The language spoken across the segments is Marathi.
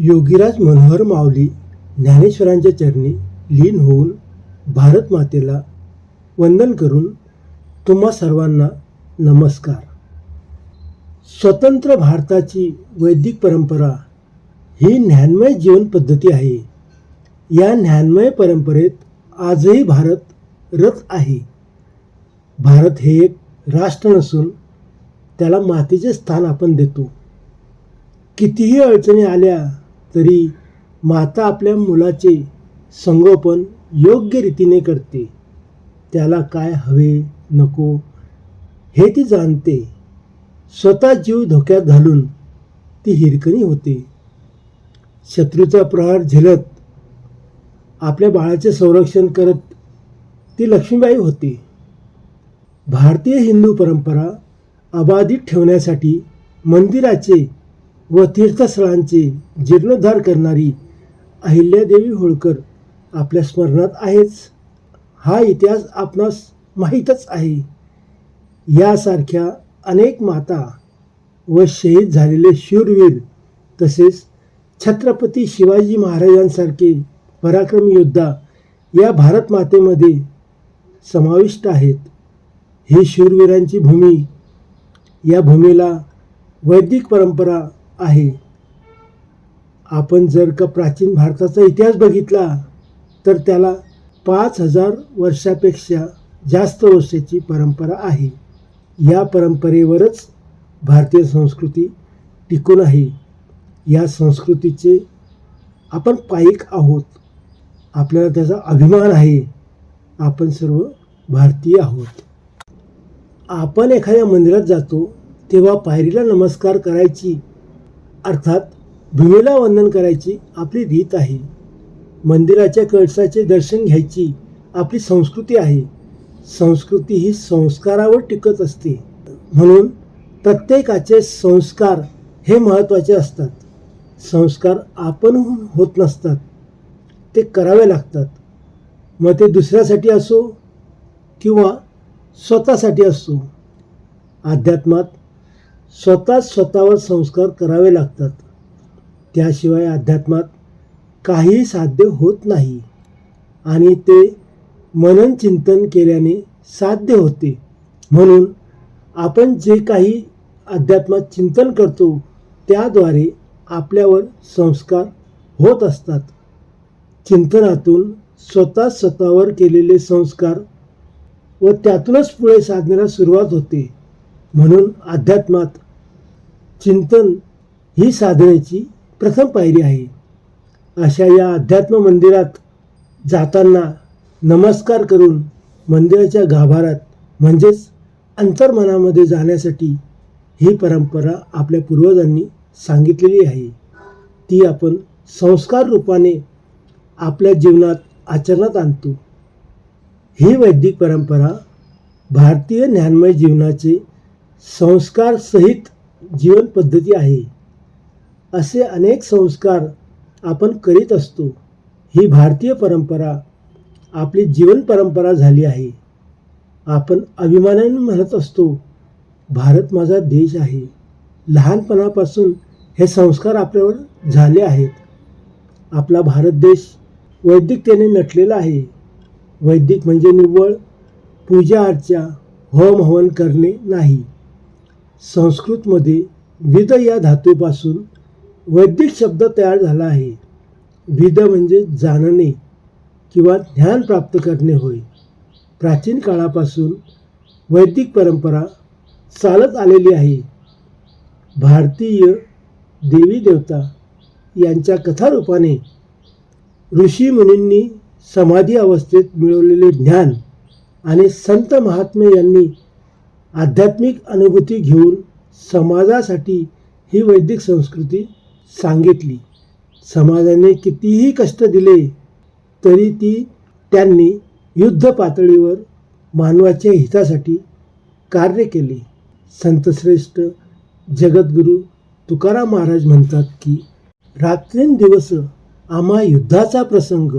योगीराज मनोहर माऊली ज्ञानेश्वरांच्या चरणी लीन होऊन भारत मातेला वंदन करून तुम्हा सर्वांना नमस्कार. स्वतंत्र भारताची वैदिक परंपरा ही ज्ञानमय जीवन पद्धती आहे. या ज्ञानमय परंपरेत आजही भारत रथ आहे. भारत हे एक राष्ट्र नसून त्याला मातेचे स्थान आपण देतो. कितीही अडचणी आल्या तरी माता आपल्या मुलाचे संगोपन योग्य रीतीने करते. त्याला काय हवे नको हे ती जाणते. स्वतः जीव धोक्यात घालून ती हिरकणी होते. शत्रूचा प्रहार झेलत आपल्या बाळाचे संरक्षण करत ती लक्ष्मीबाई होती. भारतीय हिंदू परंपरा अबाधित ठेवण्यासाठी मंदिराचे व तीर्थस्थळांचे जीर्णोद्धार करणारी अहिल्यादेवी होळकर आपल्या स्मरणात आहेच. हा इतिहास आपणास माहीतच आहे. यासारख्या अनेक माता व शहीद झालेले शूरवीर तसेच छत्रपती शिवाजी महाराजांसारखे पराक्रमी योद्धा या भारत मातेमध्ये समाविष्ट आहेत. ही शूरवीरांची भूमी या भूमीला वैदिक परंपरा आहे. आपण जर का प्राचीन भारताचा इतिहास बघितला तर त्याला पाच हजार वर्षापेक्षा जास्त वर्षाची परंपरा आहे. या परंपरेवरच भारतीय संस्कृती टिकून आहे. या संस्कृतीचे आपण पायिक आहोत. आपल्याला त्याचा अभिमान आहे. आपण सर्व भारतीय आहोत. आपण एखाद्या मंदिरात जातो तेव्हा पायरीला नमस्कार करायची अर्थात भूमीला वंदन करायची आपली रीत आहे. मंदिराच्या कळसाचे दर्शन घ्यायची आपली संस्कृती आहे. संस्कृती ही संस्कारावर टिकत असते. म्हणून प्रत्येकाचे संस्कार हे महत्त्वाचे असतात. संस्कार आपण होत नसतात. ते करावे लागतात. मग ते दुसऱ्यासाठी असो किंवा स्वतःसाठी असो. अध्यात्मात स्वतःच स्वतःवर संस्कार करावे लागतात. त्याशिवाय अध्यात्मात काही साध्य होत नाही आणि ते मनन चिंतन केल्याने साध्य होते. म्हणून आपण जे काही अध्यात्मात चिंतन करतो त्याद्वारे आपल्यावर संस्कार होत असतात. चिंतनातून स्वतः स्वतःवर केलेले संस्कार व त्यातूनच पुढे साधण्याला सुरुवात होते. म्हणून अध्यात्मात चिंतन ही साधण्याची प्रथम पायरी आहे. अशा या अध्यात्म मंदिरात जाताना नमस्कार करून मंदिराच्या गाभारात म्हणजेच अंतर्मनामध्ये जाण्यासाठी ही परंपरा आपल्या पूर्वजांनी सांगितलेली आहे. ती आपण संस्कार रूपाने आपल्या जीवनात आचरणात आणतो. ही वैदिक परंपरा भारतीय ज्ञानमय जीवनाचे संस्कारसहित जीवन पद्धती आहे. असे अनेक संस्कार आपण करीत असतो. ही भारतीय परंपरा आपली जीवन परंपरा झाली आहे. आपण अभिमानाने म्हणत असतो भारत माझा देश आहे. लहानपणापासून हे संस्कार आपल्यावर झाले आहेत. आपला भारत देश वैदिकतेने नटलेला आहे. वैदिक म्हणजे निव्वळ पूजा अर्चा होम हवन करणे नाही. संस्कृतमध्ये विद या धातूपासून वैदिक शब्द तयार झाला आहे. विद म्हणजे जाणणे किंवा ज्ञान प्राप्त करणे होय. प्राचीन काळापासून वैदिक परंपरा चालत आलेली आहे. भारतीय देवी देवता यांच्या कथारूपाने ऋषी मुनींनी समाधी अवस्थेत मिळवलेले ज्ञान आणि संत महात्मे यांनी आध्यात्मिक अनुभूती घेऊन समाजासाठी ही वैदिक संस्कृती सांगितली. समाजाने कितीही कष्ट दिले तरी ती त्यांनी युद्ध पातळीवर मानवाच्या हितासाठी कार्य केले. संतश्रेष्ठ जगद्गुरू तुकाराम महाराज म्हणतात की रात्रींदिवस आम्हा युद्धाचा प्रसंग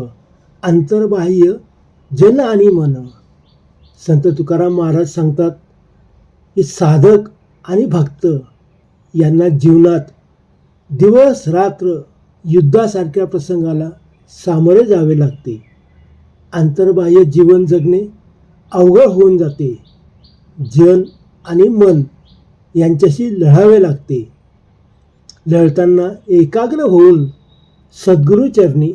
अंतर्बाह्य जन आणि मन. संत तुकाराम महाराज सांगतात हे साधक आणि भक्त यांना जीवनात दिवस रात्र युद्धासारख्या प्रसंगाला सामोरे जावे लागते. आंतरबाह्य जीवन जगणे अवघड होऊन जाते. जन आणि मन यांच्याशी लढावे लागते. लढताना एकाग्र होऊन सद्गुरूचरणी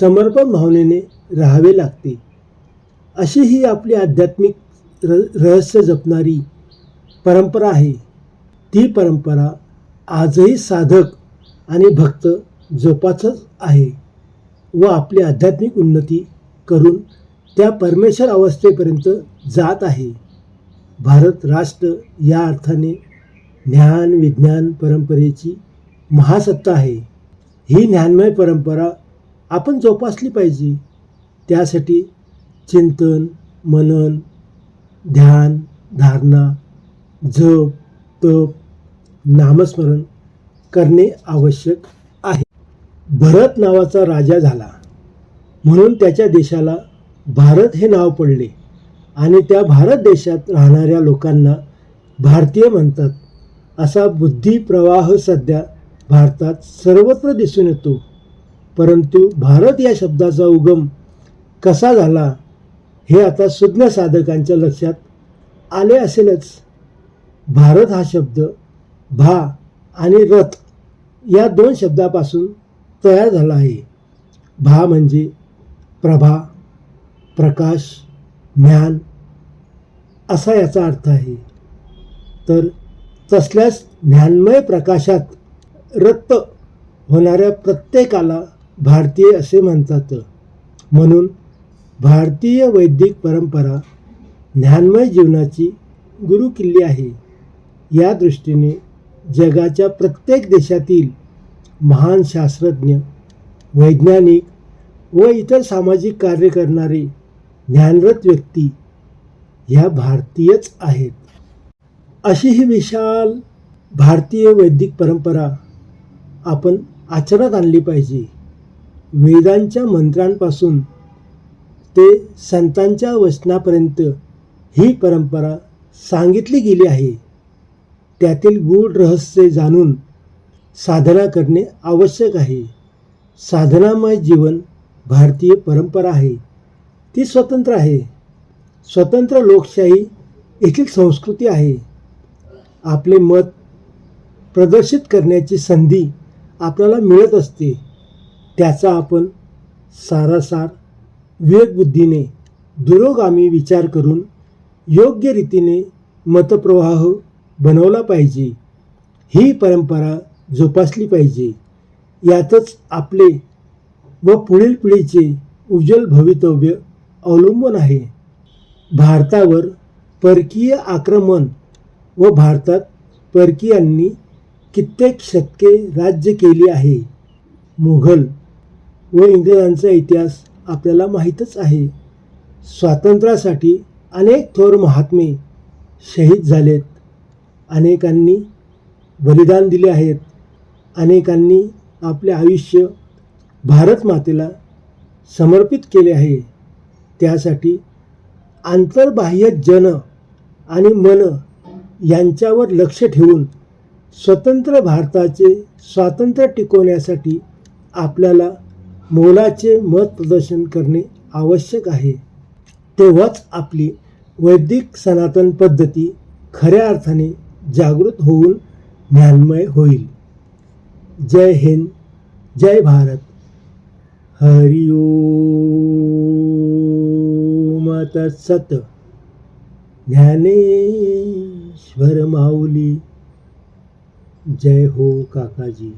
समर्पण भावनेने राहावे लागते. अशी ही आपली आध्यात्मिक र रहस्य जपणारी परंपरा आहे. ती परंपरा आजही साधक आणि भक्त जोपासत आहे व आपली आध्यात्मिक उन्नती करून त्या परमेश्वर अवस्थेपर्यंत जात आहे. भारत राष्ट्र या अर्थाने ज्ञान विज्ञान परंपरेची महासत्ता आहे. ही ज्ञानमय परंपरा आपण जोपासली पाहिजे. त्यासाठी चिंतन मनन ध्यान धारणा जप तप नामस्मरण करणे आवश्यक आहे. भरत नावाचा राजा झाला. म्हणून त्याच्या देशाला भारत हे नाव पडले. आणि त्या भारत देशात राहणाऱ्या लोकांना भारतीय म्हणतात. असा बुद्धिप्रवाह सध्या भारतात सर्वत्र दिसून येतो. परंतु भारत या शब्दाचा उगम कसा झाला हे आता सुज्ञ साधकांच्या लक्षात आले असेलच. भारत हा शब्द भा आणि रथ या दोन शब्दापासून तयार झाला आहे. भा म्हणजे प्रभा प्रकाश ज्ञान असा याचा अर्थ आहे. तर तसल्याच ज्ञानमय प्रकाशात रक्त होणाऱ्या प्रत्येकाला भारतीय असे म्हणतात. म्हणून भारतीय वैदिक परंपरा ज्ञानमय जीवनाची गुरुकिल्ली आहे. या दृष्टीने जगाच्या प्रत्येक देशातील महान शास्त्रज्ञ वैज्ञानिक व इतर सामाजिक कार्य करणारे ज्ञानरत व्यक्ती ह्या भारतीयच आहेत. अशी ही विशाल भारतीय वैदिक परंपरा आपण आचरणात आणली पाहिजे. वेदांच्या मंत्रांपासून ते संतांच्या वचनापर्यंत ही परंपरा सांगितली गेली आहे. त्यातील गूढ रहस्य जाणून साधना करणे आवश्यक आहे. साधनामय जीवन भारतीय परंपरा आहे. ती स्वतंत्र आहे. स्वतंत्र लोकशाही येथील संस्कृती आहे. आपले मत प्रदर्शित करण्याची संधी आपल्याला मिळत असते. त्याचा आपण सारासार विवेकबुद्धीने दुरोगामी विचार करून योग्य रीतीने मतप्रवाह बनवला पाहिजे. ही परंपरा जोपासली पाहिजे. यातच आपले व पुढील पिढीचे उज्ज्वल भवितव्य अवलंबून आहे. भारतावर परकीय आक्रमण व भारतात परकीयांनी कित्येक शतके राज्य केली आहे. मुघल व इंग्रजांचा इतिहास आपल्याला माहीतच आहे. स्वातंत्र्यासाठी अनेक थोर महात्मे शहीद झालेत. अनेकांनी बलिदान दिले आहेत. अनेकांनी आपले आयुष्य भारत मातेला समर्पित केले आहे. त्यासाठी आंतरबाह्य जन आणि मन यांच्यावर लक्ष ठेवून स्वतंत्र भारताचे स्वातंत्र्य टिकवण्यासाठी आपल्याला मोलाचे मत प्रदर्शन करणे आवश्यक आहे. तेव्हाच आपली वैदिक सनातन पद्धती खऱ्या अर्थाने जागृत होऊन ज्ञानमय होईल. जय हिंद जय भारत. हरि ओम. तत्सत. ज्ञानेश्वर माऊली. जय हो काकाजी.